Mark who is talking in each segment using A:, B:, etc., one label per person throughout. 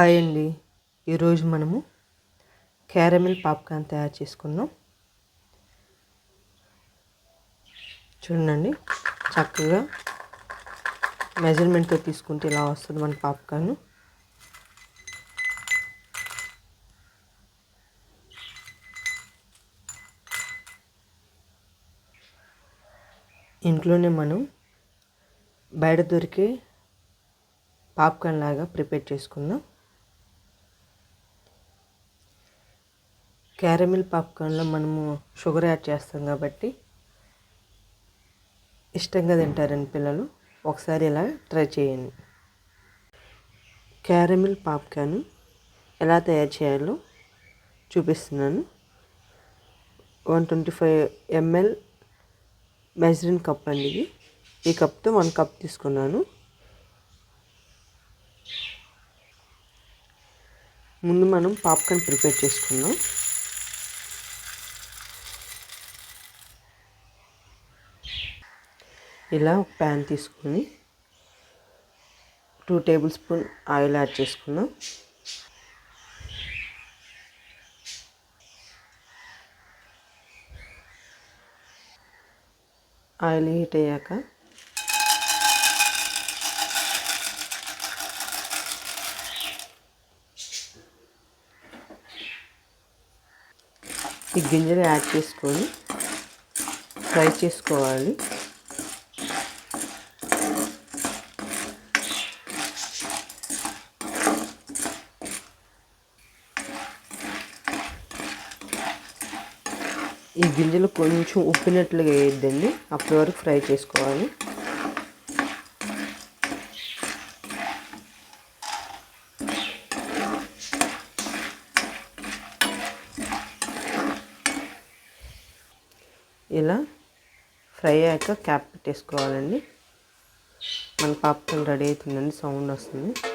A: Hi అండి. ఈరోజు మనము క్యారమిల్ పాప్కార్న్ తయారు చేసుకుందాం. చూడండి చక్కగా మెజర్మెంట్తో తీసుకుంటే ఇలా వస్తుంది మన పాప్కార్న్. ఇంట్లోనే మనం బయట దొరికే పాప్కార్న్ లాగా ప్రిపేర్ చేసుకుందాం. క్యారమిల్ పాప్కార్న్లో మనము షుగర్ యాడ్ చేస్తాం కాబట్టి ఇష్టంగా తింటారండి పిల్లలు. ఒకసారి ఇలా ట్రై చేయండి. క్యారమిల్ పాప్కార్న్ ఎలా తయారు చేయాలో చూపిస్తున్నాను. One twenty five ML measuring cup అండి ఇది. ఈ కప్తో వన్ కప్ తీసుకున్నాను. ముందు మనం పాప్కార్న్ ప్రిపేర్ చేసుకున్నాం ఇలా ఒక ప్యాన్ తీసుకొని two tablespoon oil add చేసుకున్నాం ఆయిల్ హీట్ అయ్యాక ఈ గింజలు యాడ్ చేసుకొని ఫ్రై చేసుకోవాలి. ఈ గింజలు కొంచెం ఉప్పినట్లుగా వేయద్దండి. అప్పటి వరకు ఫ్రై చేసుకోవాలి. ఇలా ఫ్రై అయ్యాక క్యాప్ పెట్టేసుకోవాలండి. మన పాప్కార్న్ రెడీ అవుతుందండి. సౌండ్ వస్తుంది.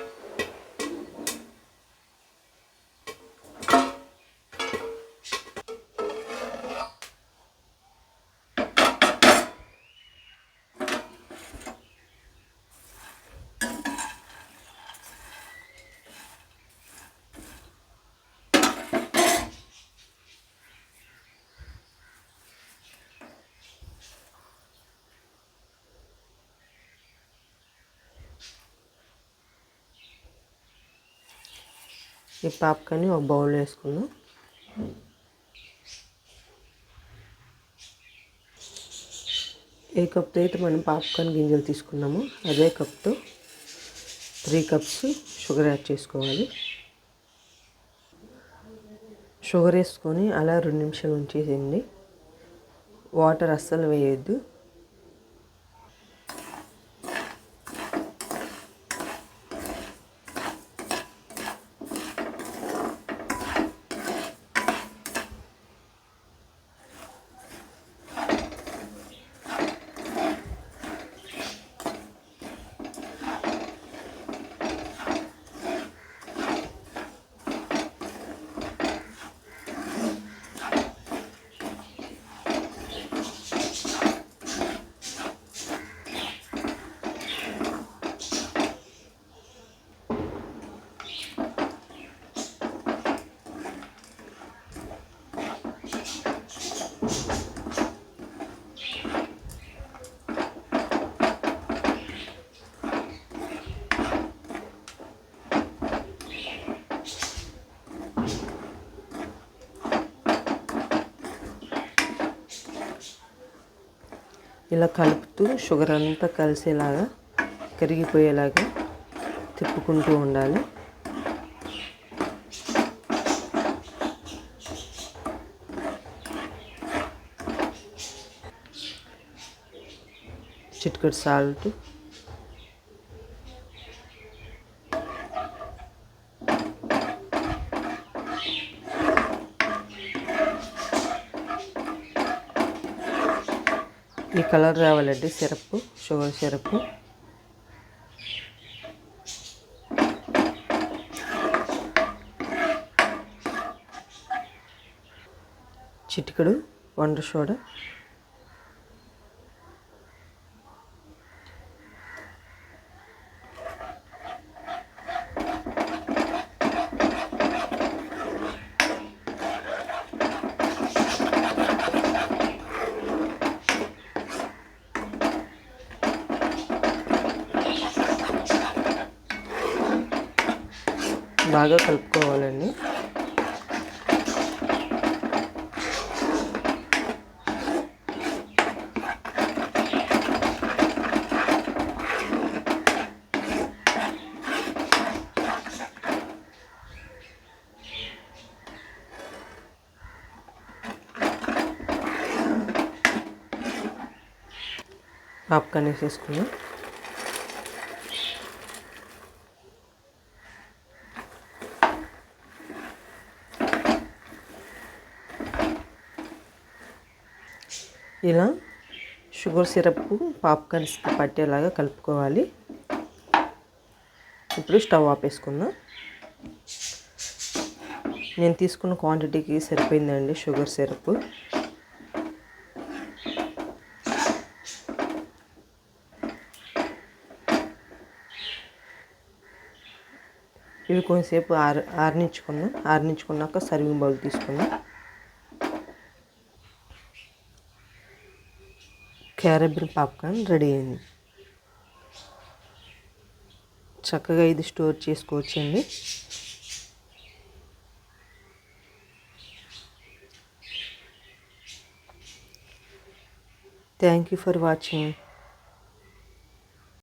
A: ఈ పాప్కార్న్ని ఒక బౌల్ వేసుకుందాం. ఏ కప్తో అయితే మనం పాప్కార్న్ గింజలు తీసుకున్నాము అదే కప్తో త్రీ కప్స్ షుగర్ యాడ్ చేసుకోవాలి. షుగర్ వేసుకొని అలా రెండు నిమిషాలు ఉంచేసేయండి. వాటర్ అస్సలు వేయద్దు. ఇలా కలుపుతూ షుగర్ అంతా కలిసేలాగా కరిగిపోయేలాగా తిప్పుకుంటూ ఉండాలి. చిట్కట్ సాల్ట్. ఈ కలర్ రావాలండి సిరప్ షుగర్ సిరప్ చిటికడు వండ సోడా. బాగా కలుపుకోవాలండి. పాప్కార్న్ వేసేసుకున్నాం ఇలా షుగర్ సిరప్ పాప్కార్న్స్కి పట్టేలాగా కలుపుకోవాలి. ఇప్పుడు స్టవ్ ఆపేసుకుందాం. నేను తీసుకున్న క్వాంటిటీకి సరిపోయిందండి షుగర్ సిరప్ ఇవి కొంచెంసేపు ఆర ఆరనించుకున్నాం ఆరనించుకున్నాక సర్వింగ్ బౌల్ తీసుకున్నాం క్యారబిన్ పాప్కార్న్ రెడీ అయింది. చక్కగా ఇది స్టోర్ చేసుకోవచ్చండి. Thank you for watching.